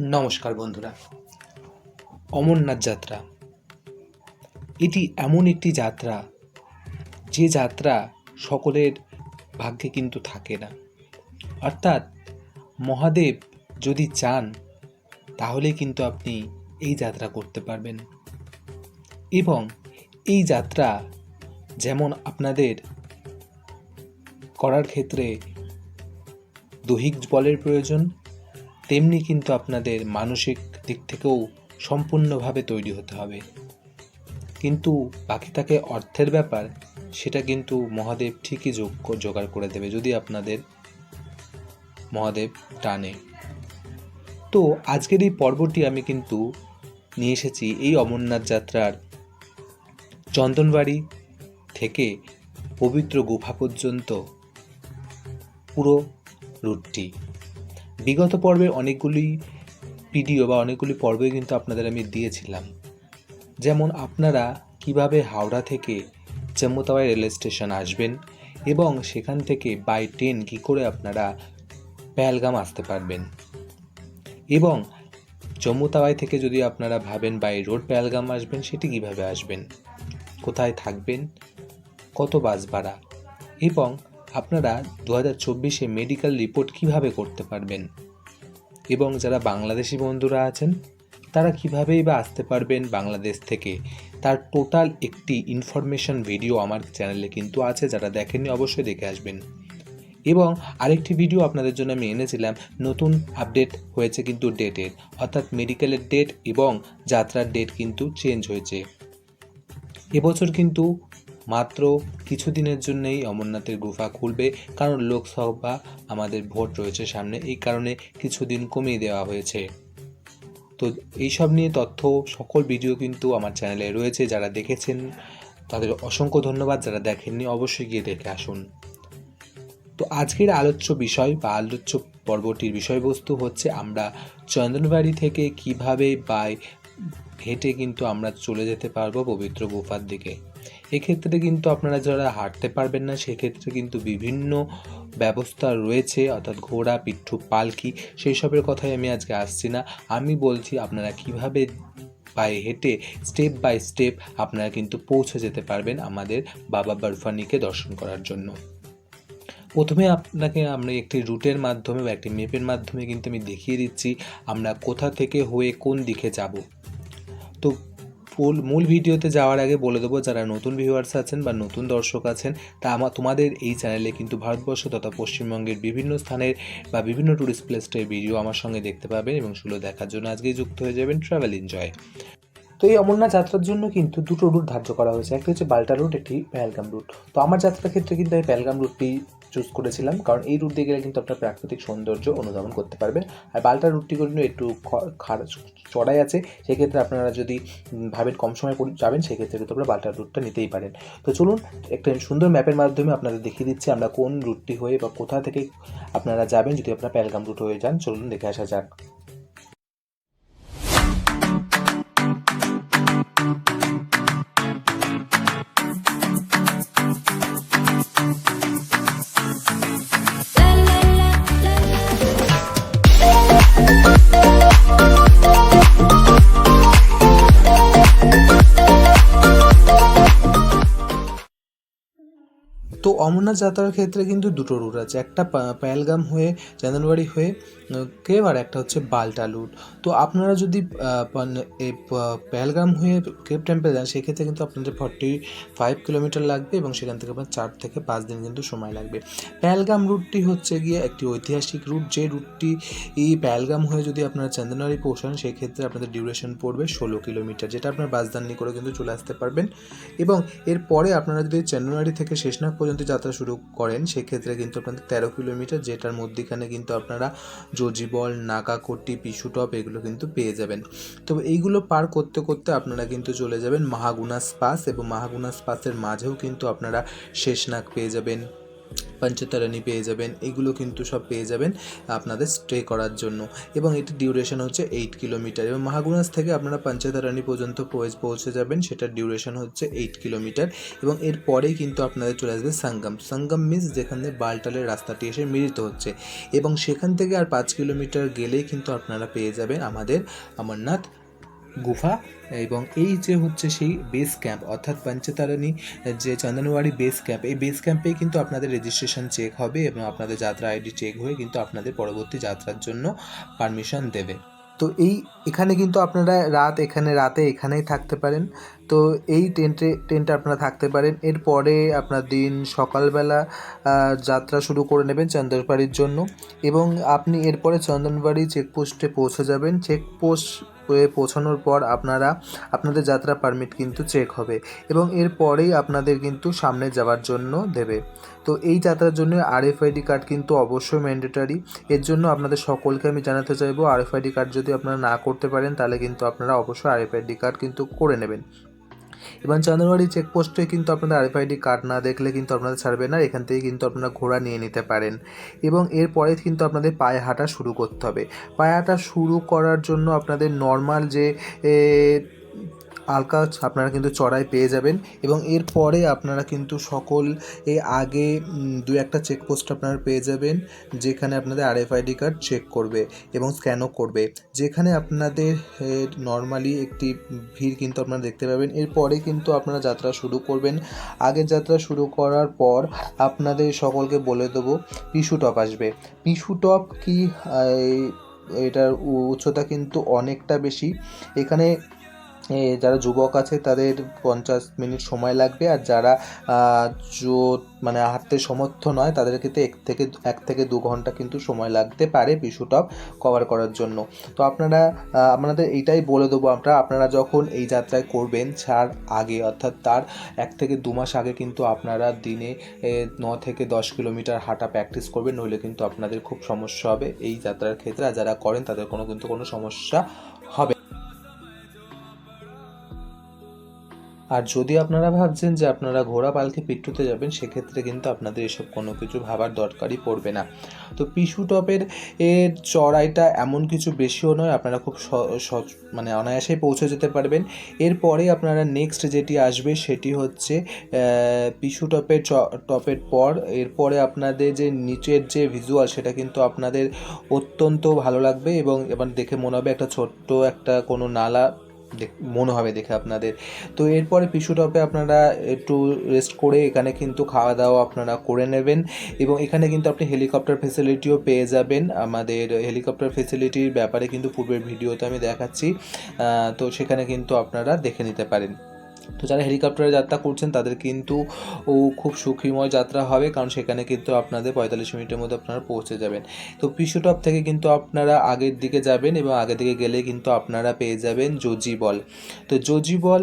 নমস্কার বন্ধুরা। অমরনাথ যাত্রা। এটি এমন একটি যাত্রা, যে যাত্রা সকলের ভাগ্যে কিন্তু থাকে না। অর্থাৎ মহাদেব যদি চান, তাহলে কিন্তু আপনি এই যাত্রা করতে পারবেন। এবং এই যাত্রা যেমন আপনাদের করার ক্ষেত্রে দৈহিক বলের প্রয়োজন তেমনি কিন্তু আপনাদের মানসিক দিক থেকেও সম্পূর্ণভাবে তৈরি হতে হবে। কিন্তু বাকি থাকে অর্থের ব্যাপার, সেটা কিন্তু মহাদেব ঠিকই যোগ জোগাড় করে দেবে যদি আপনাদের মহাদেব টানে। তো আজকের এই পর্বটি আমি কিন্তু নিয়ে এসেছি এই অমরনাথ যাত্রার চন্দনবাড়ি থেকে পবিত্র গুফা পর্যন্ত পুরো রুটটি। বিগত পর্বে অনেকগুলি ভিডিও বা অনেকগুলি পর্বে কিন্তু আপনাদের আমি দিয়েছিলাম। যেমন আপনারা কীভাবে হাওড়া থেকে জম্মুতাওয়াই রেল স্টেশন আসবেন এবং সেখান থেকে বাই ট্রেন কী করে আপনারা পেহেলগাম আসতে পারবেন। এবং জম্মু তাওয়াই থেকে যদি আপনারা ভাবেন বাই রোড পেহেলগাম আসবেন, সেটি কীভাবে আসবেন? কোথায় থাকবেন? কত বাস ভাড়া? এবং আপনারা দু হাজার চব্বিশে মেডিকেল রিপোর্ট কীভাবে করতে পারবেন? এবং যারা বাংলাদেশি বন্ধুরা আছেন, তারা কীভাবেই বা আসতে পারবেন বাংলাদেশ থেকে? তার টোটাল একটি ইনফরমেশন ভিডিও আমার চ্যানেলে কিন্তু আছে, যারা দেখেননি অবশ্যই দেখে আসবেন। এবং আরেকটি ভিডিও আপনাদের জন্য আমি এনেছিলাম, নতুন আপডেট হয়েছে কিন্তু ডেটের অর্থাৎ মেডিকেলের ডেট এবং যাত্রার ডেট কিন্তু চেঞ্জ হয়েছে। এবছর কিন্তু মাত্র কিছুদিনের জন্যই অমরনাথের গুফা খুলবে, কারণ লোকসভা আমাদের ভোট রয়েছে সামনে, এই কারণে কিছুদিন কমিয়ে দেওয়া হয়েছে। তো এইসব নিয়ে তথ্য, সকল ভিডিও কিন্তু আমার চ্যানেলে রয়েছে, যারা দেখেছেন তাদের অসংখ্য ধন্যবাদ, যারা দেখেননি অবশ্যই গিয়ে দেখে আসুন। তো আজকের আলোচ্য বিষয় বা আলোচ্য পর্বটির বিষয়বস্তু হচ্ছে আমরা চন্দনবাড়ি থেকে কীভাবে বাই হেঁটে কিন্তু আমরা চলে যেতে পারব পবিত্র গুফার দিকে। এক্ষেত্রে কিন্তু আপনারা যারা হাঁটতে পারবেন না, সেক্ষেত্রে কিন্তু বিভিন্ন ব্যবস্থা রয়েছে, অর্থাৎ ঘোড়া, পিঠু, পালকি সেই সবের কথাই আমি আজকে আসছি না। আমি বলছি আপনারা কীভাবে পায়ে হেঁটে স্টেপ বাই স্টেপ আপনারা কিন্তু পৌঁছে যেতে পারবেন আমাদের বাবা বরফানিকে দর্শন করার জন্য। প্রথমে আপনাকে আমরা একটি রুটের মাধ্যমে বা একটি ম্যাপের মাধ্যমে কিন্তু আমি দেখিয়ে দিচ্ছি আমরা কোথা থেকে হয়ে কোন দিকে যাব। তো ফুল মূল ভিডিওতে যাওয়ার আগে বলে দেবো, যারা নতুন ভিউয়ার্স আছেন বা নতুন দর্শক আছেন, তা আমার তোমাদের এই চ্যানেলে কিন্তু ভারতবর্ষ তথা পশ্চিমবঙ্গের বিভিন্ন স্থানের বা বিভিন্ন ট্যুরিস্ট প্লেসের ভিডিও আমার সঙ্গে দেখতে পাবেন এবং সেগুলো দেখার জন্য আজকেই যুক্ত হয়ে যাবেন ট্রাভেল এনজয় তো এই অমরনাথ যাত্রার জন্য কিন্তু দুটো রুট ধার্য করা হয়েছে। একটি হচ্ছে বাল্টা রুট একটি পেহেলগাম রুট তো আমার যাত্রার ক্ষেত্রে কিন্তু আমি পেহেলগাম রুটটি চুজ করেছিলাম। কারণ এই রুট দিয়ে গেলে কিন্তু আপনার প্রাকৃতিক সৌন্দর্য অনুধাবন করতে পারবেন। আর বাল্টা রুটটি কিন্তু একটু চড়াই আছে। সেক্ষেত্রে আপনারা যদি ভাবেন কম সময় যাবেন, সেক্ষেত্রে কিন্তু আপনারা বাল্টার রুটটা নিতেই পারেন। তো চলুন, একটা সুন্দর ম্যাপের মাধ্যমে আপনাদের দেখিয়ে দিচ্ছি আমরা কোন রুটটি হয়ে বা কোথা থেকে আপনারা যাবেন। যদি আপনারা প্যালগাম রুট হয়ে যান, চলুন দেখে আসা যাক। তো অমরনাথ যাত্রার ক্ষেত্রে কিন্তু দুটো রুট আছে। একটা পেহেলগাম হয়ে চাঁদনবাড়ি হয়ে কেভ আর একটা হচ্ছে বাল্টা লুট। তো আপনারা যদি পেহেলগাম হয়ে কেভ টেম্পল যান, সেক্ষেত্রে কিন্তু আপনাদের ফর্টি ফাইভ কিলোমিটার লাগবে এবং সেখান থেকে আপনার চার থেকে পাঁচ দিন কিন্তু সময় লাগবে। পেহেলগাম রুটটি হচ্ছে গিয়ে একটি ঐতিহাসিক রুট যে রুটটি এই পেহেলগাম হয়ে যদি আপনারা চান্দনবাড়ি পৌঁছান, সেক্ষেত্রে আপনাদের ডিউরেশন পড়বে ষোলো কিলোমিটার যেটা আপনার বাসদানি করে কিন্তু চলে আসতে পারবেন। এবং এরপরে আপনারা যদি চান্দনবাড়ি থেকে শেষনাগ পর্যন্ত যাত্রা শুরু করেন, সেক্ষেত্রে কিন্তু আপনাদের তেরো কিলোমিটার যেটার মধ্যেখানে কিন্তু আপনারা জজিবল নাগাকোটি পিসুটপ এগুলো কিন্তু পেয়ে যাবেন। তো এইগুলো পার করতে করতে আপনারা কিন্তু চলে যাবেন মাহাগুনা স্পাস এবং মাহাগুনাস পাসের মাঝেও কিন্তু আপনারা শেষ শেষনাগ পেয়ে যাবেন। পঞ্চতারানি পেয়ে যাবেন, এগুলো কিন্তু সব পেয়ে যাবেন আপনাদের স্টে করার জন্য। এবং এটি ডিউরেশন হচ্ছে এইট কিলোমিটার এবং মহাগুনাস থেকে আপনারা পঞ্চতারানি পর্যন্ত পৌঁছ- যাবেন, সেটার ডিউরেশন হচ্ছে এইট কিলোমিটার এবং এরপরেই কিন্তু আপনাদের চলে আসবে সঙ্গম। সঙ্গম মিন্স যেখানে বালটালের রাস্তাটি এসে মিলিত হচ্ছে। এবং সেখান থেকে আর পাঁচ কিলোমিটার গেলেই কিন্তু আপনারা পেয়ে যাবেন আমাদের অমরনাথ গুফা এবং এই যে হচ্ছে সেই বেস ক্যাম্প অর্থাৎ পঞ্চতারণী, যে চন্দনওয়াড়ি বেস ক্যাম্প এই বেস ক্যাম্পেই কিন্তু আপনাদের রেজিস্ট্রেশন চেক হবে এবং আপনাদের যাত্রা আইডি চেক হয়ে কিন্তু আপনাদের পরবর্তী যাত্রার জন্য পারমিশন দেবে। তো এই এখানে কিন্তু আপনারা রাত এখানে রাতে এখানেই থাকতে পারেন। তো এই টেন্টে টেন্টে আপনারা থাকতে পারেন। এরপরে আপনার দিন সকালবেলা যাত্রা শুরু করে নেবেন চন্দনবাড়ির জন্য এবং আপনি এরপরে চন্দনবাড়ি চেকপোস্টে পৌঁছে যাবেন। চেকপোস্ট পৌঁছানোর পর আপনারা, আপনাদের যাত্রা পারমিট কিন্তু চেক হবে এবং এরপরেই আপনাদের কিন্তু সামনে যাওয়ার জন্য দেবে। তো এই যাত্রার জন্য আরএফআইডি কার্ড কিন্তু অবশ্যই ম্যান্ডেটারি এর জন্য আপনাদের সকলকে আমি জানাতে চাইব আরএফআইডি কার্ড যদি আপনারা না করতে পারেন, তাহলে কিন্তু আপনারা অবশ্যই আরএফআইডি কার্ড কিন্তু করে নেবেন। এবং চন্দ্রবাড়ি চেকপোস্টে কিন্তু আপনাদের আরএফআইডি কার্ড না দেখলে কিন্তু আপনাদের ছাড়বে না এখান থেকে কিন্তু আপনারা ঘোড়া নিয়ে নিতে পারেন। এবং এরপরে কিন্তু আপনাদের পায়ে হাঁটা শুরু করতে হবে। পায়ে হাঁটা শুরু করার জন্য আপনাদের নর্মাল যে এ, হালকা আপনারা কিন্তু চড়াই পেয়ে যাবেন এবং এরপরে আপনারা কিন্তু সকল এ আগে দু একটা চেকপোস্ট আপনারা পেয়ে যাবেন যেখানে আপনাদের আর আরএফআইডি কার্ড চেক করবে এবং স্ক্যানও করবে। যেখানে আপনাদের নর্মালি একটি ভিড় কিন্তু আপনারা দেখতে পাবেন। এরপরে কিন্তু আপনারা যাত্রা শুরু করবেন। আগের যাত্রা শুরু করার পর আপনাদের সকলকে বলে দেবো পিছু টপ আসবে। পিছু টপ কি এই- এটার উচ্চতা কিন্তু অনেকটা বেশি। এখানে যারা যুবক আছে, তাদের পঞ্চাশ মিনিট সময় লাগবে। আর যারা জো মানে হাঁটতে সমর্থ নয়, তাদের ক্ষেত্রে এক থেকে এক থেকে দু ঘণ্টা কিন্তু সময় লাগতে পারে পিছু টপ কভার করার জন্য। তো আপনারা আপনাদের এইটাই বলে দেবো আমরা। আপনারা যখন এই যাত্রায় করবেন ছাড় আগে, অর্থাৎ তার এক থেকে দু মাস আগে কিন্তু আপনারা দিনে ন থেকে দশ কিলোমিটার হাঁটা প্র্যাকটিস করবেন, নইলে কিন্তু আপনাদের খুব সমস্যা হবে এই যাত্রার ক্ষেত্রে। আর যারা করেন, তাদের কোনো কিন্তু কোনো সমস্যা হবে আর যদি আপনারা ভাবছেন যে আপনারা ঘোড়া পালকে পিট্টুতে যাবেন, সেক্ষেত্রে কিন্তু আপনাদের এসব কোনো কিছু ভাবার দরকারই পড়বে না। তো পিছু টপের এর চড়াইটা এমন কিছু বেশিও নয়, আপনারা খুব মানে অনায়াসেই পৌঁছে যেতে পারবেন। এরপরে আপনারা নেক্সট যেটি আসবে, সেটি হচ্ছে পিছু টপের টপের পর, এরপরে আপনাদের যে নিচের যে ভিজুয়াল সেটা কিন্তু আপনাদের অত্যন্ত ভালো লাগবে এবং এবার দেখে মনে হবে একটা ছোট্ট একটা কোনো নালা মনে হবে দেখে আপনাদের। তো এরপরে পিছু টপে আপনারা একটু রেস্ট করে এখানে কিন্তু খাওয়া দাওয়া আপনারা করে নেবেন এবং এখানে কিন্তু আপনি হেলিকপ্টার ফেসিলিটিও পেয়ে যাবেন। আমাদের হেলিকপ্টার ফেসিলিটির ব্যাপারে কিন্তু পূর্বের ভিডিওতে আমি দেখাচ্ছি। তো সেখানে কিন্তু আপনারা দেখে নিতে পারেন। তো যারা হেলিকপ্টারে যাত্রা করছেন, তাদের কিন্তু ও খুব সুখীময় যাত্রা হবে, কারণ সেখানে কিন্তু আপনাদের পঁয়তাল্লিশ মিনিটের মধ্যে আপনারা পৌঁছে যাবেন। তো পিছুটপ থেকে কিন্তু আপনারা আগের দিকে যাবেন এবং আগের দিকে গেলে কিন্তু আপনারা পেয়ে যাবেন জজিবল তো জজিবল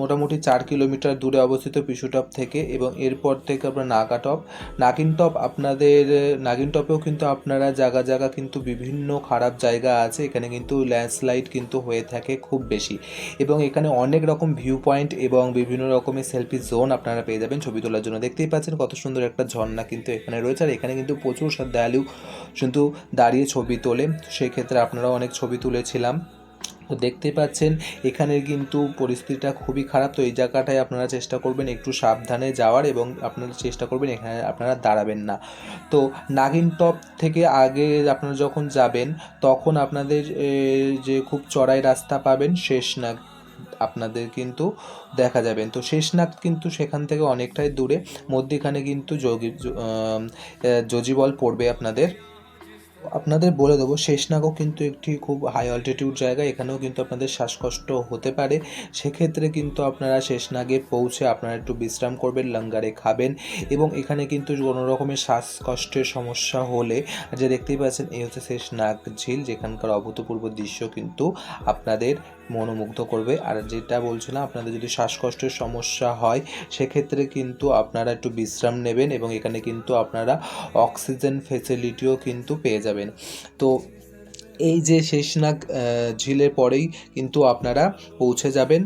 মোটামুটি চার কিলোমিটার দূরে অবস্থিত পিছুটপ থেকে এবং এরপর থেকে আপনার নাগাটপ নাগিনটপ আপনাদের নাগিনটপেও কিন্তু আপনারা জায়গা জায়গা কিন্তু বিভিন্ন খারাপ জায়গা আছে, এখানে কিন্তু ল্যান্ডস্লাইড কিন্তু হয়ে থাকে খুব বেশি। এবং এখানে অনেক রকম ভিউ পয়েন্ট এবং বিভিন্ন রকমের সেলফি জোন আপনারা পেয়ে যাবেন। ছবি তোলার জন্য দেখতেই পাচ্ছেন কত সুন্দর একটা ঝর্ণা কিন্তু এখানে রয়েছে। আর এখানে কিন্তু প্রচুর শ্রদ্ধালু কিন্তু দাঁড়িয়ে ছবি তোলে। সেই ক্ষেত্রে আপনারাও অনেক ছবি তুলেছিলাম। তো দেখতেই পাচ্ছেন এখানের কিন্তু পরিস্থিতিটা খুবই খারাপ। তো এই জায়গাটায় আপনারা চেষ্টা করবেন একটু সাবধানে যাওয়ার এবং আপনারা চেষ্টা করবেন এখানে আপনারা দাঁড়াবেন না। তো নাগিন টপ থেকে আগে আপনারা যখন যাবেন, তখন আপনাদের যে খুব চড়াই রাস্তা পাবেন শেষনাগ। আপনাদের কিন্তু দেখা যাবেন তো শেষনাগ কিন্তু সেখান থেকে অনেকটাই দূরে। মধ্যেখানে কিন্তু যোগী পড়বে আপনাদের। আপনাদের বলে দেবো, শেষনাগও কিন্তু একটি খুব হাই অল্টিটিউড জায়গা। এখানেও কিন্তু আপনাদের শ্বাসকষ্ট হতে পারে। সেক্ষেত্রে কিন্তু আপনারা শেষনাগে পৌঁছে আপনারা একটু বিশ্রাম করবেন, লঙ্গারে খাবেন এবং এখানে কিন্তু কোনো রকমের শ্বাসকষ্টের সমস্যা হলে, যে দেখতেই পাচ্ছেন, এই হচ্ছে শেষনাগ ঝিল। যেখানকার অভূতপূর্ব দৃশ্য কিন্তু আপনাদের মনোমুগ্ধ করবে। আর যেটা বলছিলাম, আপনাদের যদি শ্বাসকষ্টের সমস্যা হয়, সেক্ষেত্রে কিন্তু আপনারা একটু বিশ্রাম নেবেন এবং এখানে কিন্তু আপনারা অক্সিজেন ফেসিলিটিও কিন্তু পেয়ে যাবেন। তো এই যে শেষনাগ ঝিলের পরেই কিন্তু আপনারা পৌঁছে যাবেন।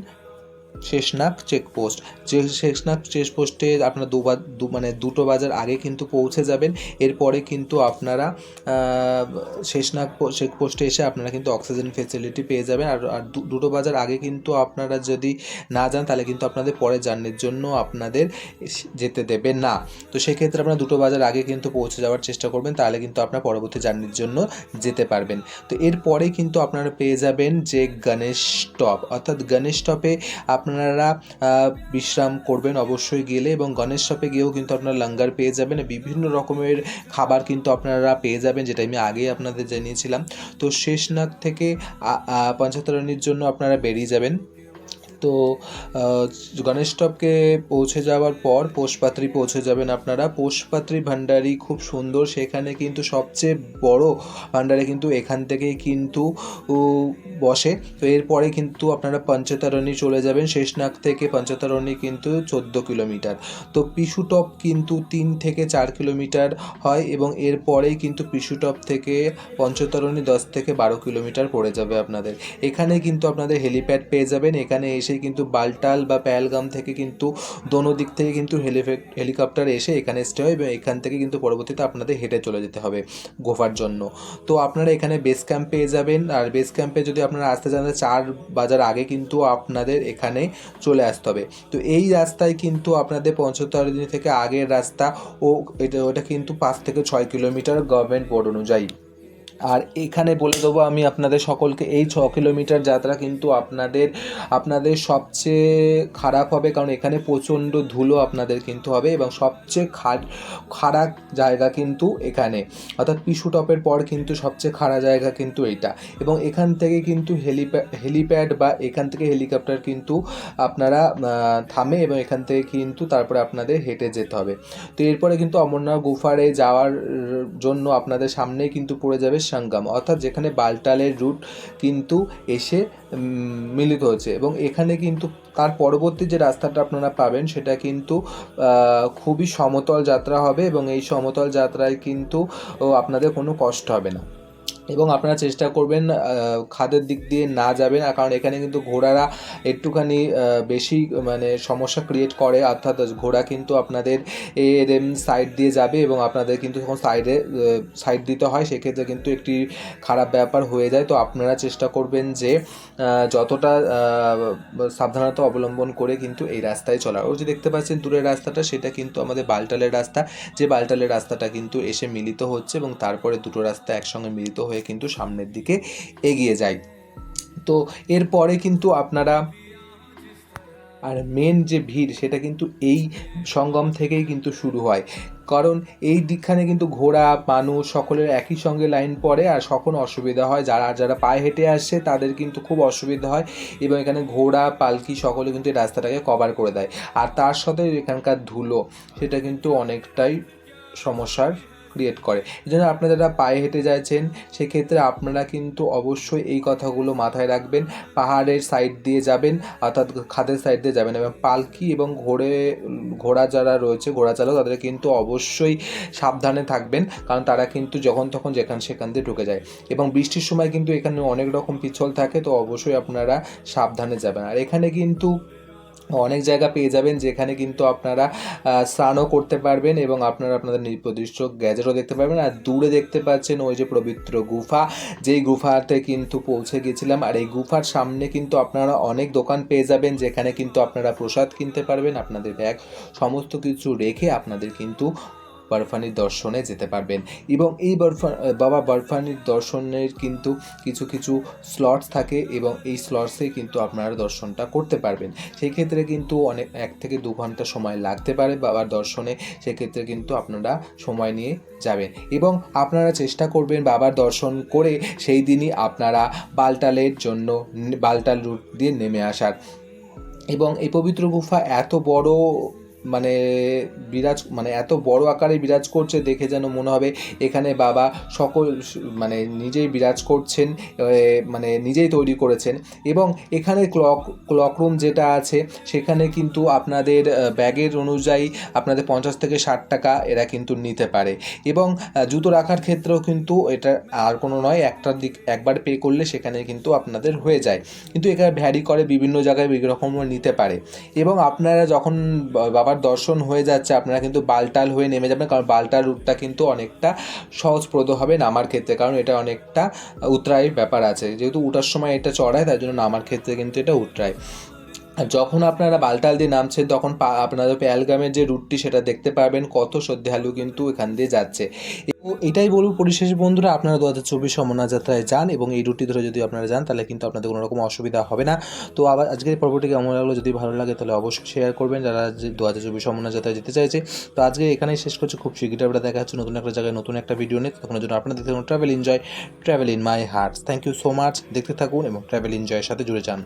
শেষনাগ চেকপোস্ট যে শেষনাগ চেকপোস্টে আপনারা দুবার দু মানে দুটো বাজার আগে কিন্তু পৌঁছে যাবেন। এরপরে কিন্তু আপনারা শেষনাগ চেকপোস্টে এসে আপনারা কিন্তু অক্সিজেন ফেসিলিটি পেয়ে যাবেন। আর আর দুটো বাজার আগে কিন্তু আপনারা যদি না যান, তাহলে কিন্তু আপনাদের পরের জার্নির জন্য আপনাদের যেতে দেবে না। তো সেক্ষেত্রে আপনারা দুটো বাজার আগে কিন্তু পৌঁছে যাওয়ার চেষ্টা করবেন, তাহলে কিন্তু আপনার পরবর্তী জার্নির জন্য যেতে পারবেন। তো এরপরে কিন্তু আপনারা পেয়ে যাবেন যে গণেশ স্টপ অর্থাৎ গণেশ টপে আপনারা বিশ্রাম করবেন অবশ্যই গেলে এবং গণেশ শপে গিয়েও কিন্তু আপনারা লাঙ্গার পেয়ে যাবেন বিভিন্ন রকমের খাবার কিন্তু আপনারা পেয়ে যাবেন যেটা আমি আগেই আপনাদের জানিয়েছিলাম। তো শেষনাগ থেকে আ, জন্য আপনারা বেরিয়ে যাবেন। তো গণেশ টপকে পৌঁছে যাওয়ার পর পোষপাত্রী পৌঁছে যাবেন আপনারা। পোষপাত্রী ভান্ডারি খুব সুন্দর, সেখানে কিন্তু সবচেয়ে বড় ভান্ডারে কিন্তু এখান থেকেই কিন্তু বসে। তো এরপরে কিন্তু আপনারা পঞ্চতারণী চলে যাবেন, শেষনাগ থেকে পঞ্চতারণী কিন্তু চোদ্দ কিলোমিটার। তো পিসুটপ কিন্তু তিন থেকে চার কিলোমিটার হয় এবং এরপরেই কিন্তু পিসুটপ থেকে পঞ্চতরণী দশ থেকে বারো কিলোমিটার পড়ে যাবে আপনাদের। এখানে কিন্তু আপনাদের হেলিপ্যাড পেয়ে যাবেন, এখানে এসে কিন্তু বালটাল বা প্যালগাম থেকে কিন্তু দোনো দিক থেকে কিন্তু হেলিকপ্টার এসে এখানে স্টে হয় এবং এখান থেকে কিন্তু পরবর্তীতে আপনাদের হেঁটে চলে যেতে হবে গোফার জন্য। তো আপনারা এখানে বেস ক্যাম্প পেয়ে যাবেন। আর বেস ক্যাম্পে যদি আপনারা আসতে চান চার বাজার আগে কিন্তু আপনাদের এখানে চলে আসতে হবে। তো এই রাস্তায় কিন্তু আপনাদের পঞ্চতারিণী থেকে আগের রাস্তা ও এটা, ওটা কিন্তু পাঁচ থেকে ছয় কিলোমিটার গভর্নমেন্ট বোর্ড অনুযায়ী। আর এখানে বলে দেবো আমি আপনাদের সকলকে, এই ছ কিলোমিটার যাত্রা কিন্তু আপনাদের আপনাদের সবচেয়ে খারাপ হবে, কারণ এখানে প্রচণ্ড ধুলো আপনাদের কিন্তু হবে এবং সবচেয়ে খারাপ জায়গা কিন্তু এখানে। অর্থাৎ পিসু টপের পর কিন্তু সবচেয়ে খারাপ জায়গা কিন্তু এইটা এবং এখান থেকে কিন্তু হেলিপ্যাড হেলিপ্যাড বা এখান থেকে হেলিকপ্টার কিন্তু আপনারা থামে এবং এখান থেকে কিন্তু তারপরে আপনাদের হেঁটে যেতে হবে। তো এরপরে কিন্তু অমরনাথ গুফারে যাওয়ার জন্য আপনাদের সামনেই কিন্তু পড়ে যাবে সঙ্গম, অর্থাৎ যেখানে বালটালের রুট কিন্তু এসে মিলিত হচ্ছে। এবং এখানে কিন্তু তার পরবর্তী যে রাস্তাটা আপনারা পাবেন, সেটা কিন্তু খুবই সমতল যাত্রা হবে এবং এই সমতল যাত্রায় কিন্তু আপনাদের কোনো কষ্ট হবে না। এবং আপনারা চেষ্টা করবেন খাদের দিক দিয়ে না যাবেন। আর কারণ এখানে কিন্তু ঘোড়ারা একটুখানি বেশি মানে সমস্যা ক্রিয়েট করে। অর্থাৎ ঘোড়া কিন্তু আপনাদের এর সাইড দিয়ে যাবে এবং আপনাদের কিন্তু যখন সাইডে সাইড দিতে হয়, সেক্ষেত্রে কিন্তু একটি খারাপ ব্যাপার হয়ে যায়। তো আপনারা চেষ্টা করবেন যে যতটা সাবধানতা অবলম্বন করে কিন্তু এই রাস্তায় চলার ওই যে দেখতে পাচ্ছেন দূরের রাস্তাটা, সেটা কিন্তু আমাদের বালটালের রাস্তা। যে বালটালের রাস্তাটা কিন্তু এসে মিলিত হচ্ছে এবং তারপরে দুটো রাস্তা একসঙ্গে মিলিত হয়ে কিন্তু সামনের দিকে এগিয়ে যায়। তো এরপরে কিন্তু আপনারা আর মেন যে ভিড় সেটা কিন্তু এই সঙ্গম থেকেই কিন্তু শুরু হয়। কারণ এই দিকখানে কিন্তু ঘোড়া, মানুষ সকলের একই সঙ্গে লাইন পড়ে আর সকল অসুবিধা হয়। যারা যারা পায়ে হেঁটে আসছে তাদের কিন্তু খুব অসুবিধা হয় এবং এখানে ঘোড়া, পালকি সকলে কিন্তু এই রাস্তাটাকে কভার করে দেয়। আর তার সাথে এখানকার ধুলো, সেটা কিন্তু অনেকটাই সমস্যার ক্রিয়েট করে। এই জন্য আপনারা যারা পায়ে হেঁটে যাচ্ছেন, সেক্ষেত্রে আপনারা কিন্তু অবশ্যই এই কথাগুলো মাথায় রাখবেন। পাহাড়ের সাইড দিয়ে যাবেন, অর্থাৎ খাদের সাইড দিয়ে যাবেন এবং পালকি এবং ঘোড়ে, ঘোড়া যারা রয়েছে, ঘোড়া চালক, তাদের কিন্তু অবশ্যই সাবধানে থাকবেন, কারণ তারা কিন্তু যখন তখন যেখান সেখান দিয়ে ঢুকে যায়। এবং বৃষ্টির সময় কিন্তু এখানে অনেক রকম পিছল থাকে, তো অবশ্যই আপনারা সাবধানে যাবেন। আর এখানে কিন্তু অনেক জায়গা পেয়ে যাবেন যেখানে কিন্তু আপনারা স্নানও করতে পারবেন এবং আপনারা আপনাদের নির্দিষ্ট গ্যাজেটও দেখতে পারবেন। আর দূরে দেখতে পাচ্ছেন ওই যে পবিত্র গুফা, যেই গুফাতে কিন্তু পৌঁছে গেছিলাম। আর এই গুফার সামনে কিন্তু আপনারা অনেক দোকান পেয়ে যাবেন যেখানে কিন্তু আপনারা প্রসাদ কিনতে পারবেন। আপনাদের ব্যাগ সমস্ত কিছু রেখে আপনাদের কিন্তু বরফানির দর্শনে যেতে পারবেন। এবং এই বরফা, বাবা, বরফানির দর্শনের কিন্তু কিছু কিছু স্লটস থাকে এবং এই স্লটসে কিন্তু আপনারা দর্শনটা করতে পারবেন। সেই ক্ষেত্রে কিন্তু অনেক, এক থেকে দু ঘণ্টা সময় লাগতে পারে বাবার দর্শনে। সেক্ষেত্রে কিন্তু আপনারা সময় নিয়ে যাবেন। এবং আপনারা চেষ্টা করবেন বাবার দর্শন করে সেই দিনই আপনারা বালটালের জন্য, বালটাল রুট দিয়ে নেমে আসার। এবং এই পবিত্র গুফা এত বড় মানে বিরাজ মানে এত বড় আকারে বিরাজ করছে দেখে যেন মনে হবে এখানে বাবা সকল মানে নিজেই বিরাজ করছেন মানে নিজেই তৈরি করেছেন। এবং এখানে ক্লক ক্লক রুম যেটা আছে, সেখানে কিন্তু আপনাদের ব্যাগের অনুযায়ী আপনাদের পঞ্চাশ থেকে ষাট টাকা এরা কিন্তু নিতে পারে। এবং জুতো রাখার ক্ষেত্রেও কিন্তু এটা আর কোনো নয় একটা দিক, একবার পে করলে সেখানে কিন্তু আপনাদের হয়ে যায়। কিন্তু এখানে ভ্যারি করে বিভিন্ন জায়গায় বিভিন্ন রকম নিতে পারে। এবং আপনারা যখন বা- বাবার দর্শন হয়ে যাচ্ছে, আপনারা কিন্তু বালটাল হয়ে নেমে যাবেন, কারণ বালটাল রুটটা কিন্তু অনেকটা সহজপ্রদ হবে নামার ক্ষেত্রে, কারণ এটা অনেকটা উত্তরায়ের ব্যাপার আছে। যেহেতু উঠার সময় এটা চড়ায়, তার জন্য নামার ক্ষেত্রে কিন্তু এটা উতরায়। আর যখন আপনারা বালটাল দিয়ে নামছেন, তখন আপনাদের পেয়ালগামের যে রুটটি, সেটা দেখতে পারবেন কত শ্রদ্ধালু কিন্তু এখান দিয়ে যাচ্ছে। এটাই বলব পরিশেষ, বন্ধুরা, আপনারা দু হাজার চব্বিশ অমরনাথ যাত্রায় যান এবং এই রুটটি ধরে যদি আপনারা যান, তাহলে কিন্তু আপনাদের কোনো রকম অসুবিধা হবে না। তো আবার আজকের পর্বটি কেমন লাগল, যদি ভালো লাগে, তাহলে অবশ্যই শেয়ার করবেন। যারা দু হাজার চব্বিশ অমরনাথ যাত্রায় যেতে চাইছে, তো আজকে এখানেই শেষ করছি। খুব শীঘ্রই আমরা দেখা হচ্ছে নতুন একটা জায়গায়, নতুন একটা ভিডিও নিয়ে। তখন জন্য আপনাদের travel enjoy travel in my hearts thank you so much দেখতে থাকুন এবং ট্রাভেল এনজয়ের সাথে জুড়ে যান।